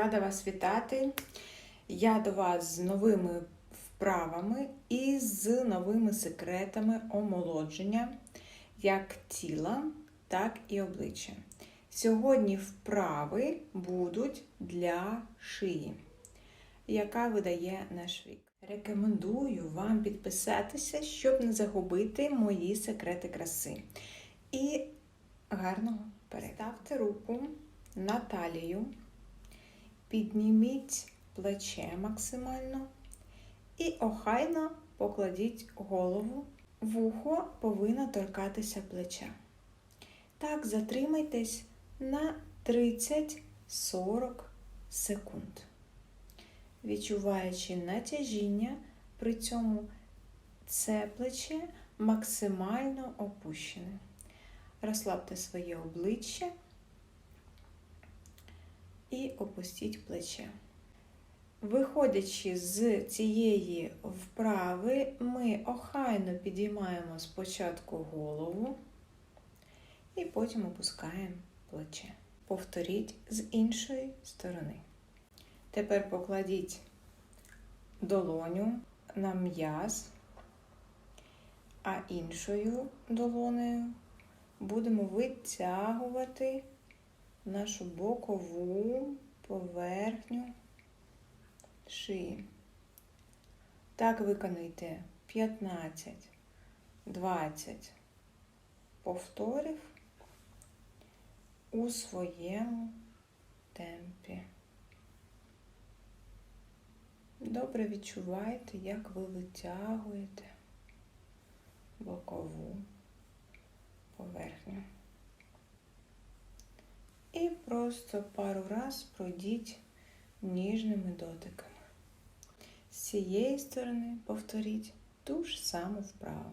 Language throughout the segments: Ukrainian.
Рада вас вітати. Я до вас з новими вправами і з новими секретами омолодження як тіла, так і обличчя. Сьогодні вправи будуть для шиї, яка видає наш вік. Рекомендую вам підписатися, щоб не загубити мої секрети краси. І гарного перегляду. Руку на талію, підніміть плече максимально і охайно покладіть голову. Вухо повинно торкатися плеча. Так, затримайтесь на 30-40 секунд, відчуваючи натяжіння, при цьому це плече максимально опущене. Розслабте своє обличчя і опустіть плече. Виходячи з цієї вправи, ми охайно підіймаємо спочатку голову і потім опускаємо плече. Повторіть з іншої сторони. Тепер покладіть долоню на м'яз, а іншою долонею будемо витягувати нашу бокову поверхню шиї. Так виконуйте 15-20 повторів у своєму темпі. Добре відчувайте, як ви витягуєте бокову поверхню. І просто пару раз пройдіть ніжними дотиками. З цієї сторони повторіть ту ж саму вправу.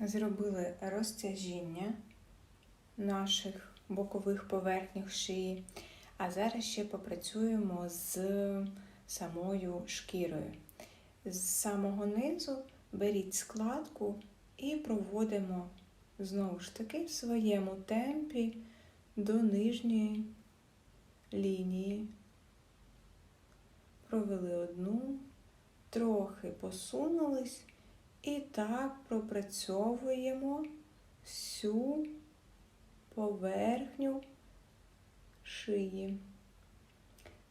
Зробили розтяжіння наших бокових поверхнях шиї, а зараз ще попрацюємо з самою шкірою. З самого низу беріть складку і проводимо знову ж таки в своєму темпі до нижньої лінії. Провели одну, трохи посунулись і так пропрацьовуємо всю поверхню шиї,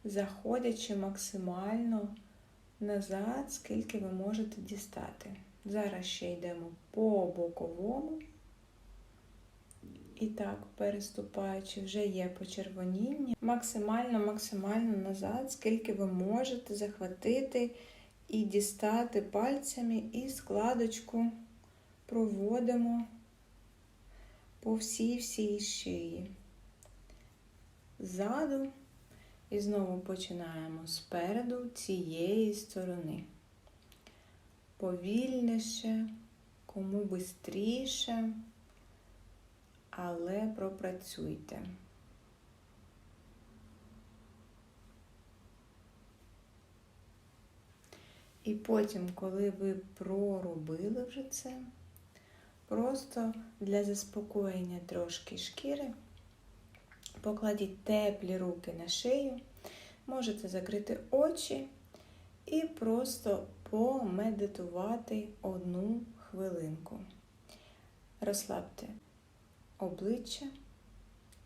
заходячи максимально назад, скільки ви можете дістати. Зараз ще йдемо по боковому. І так, переступаючи, вже є почервоніння. Максимально, максимально назад, скільки ви можете захватити і дістати пальцями, і складочку проводимо по всій всій шиї. Ззаду. І знову починаємо спереду цієї сторони. Повільніше, кому бистріше але пропрацюйте. І потім, коли ви проробили вже це, просто для заспокоєння трошки шкіри, покладіть теплі руки на шию, можете закрити очі і просто помедитувати одну хвилинку. Розслабте обличчя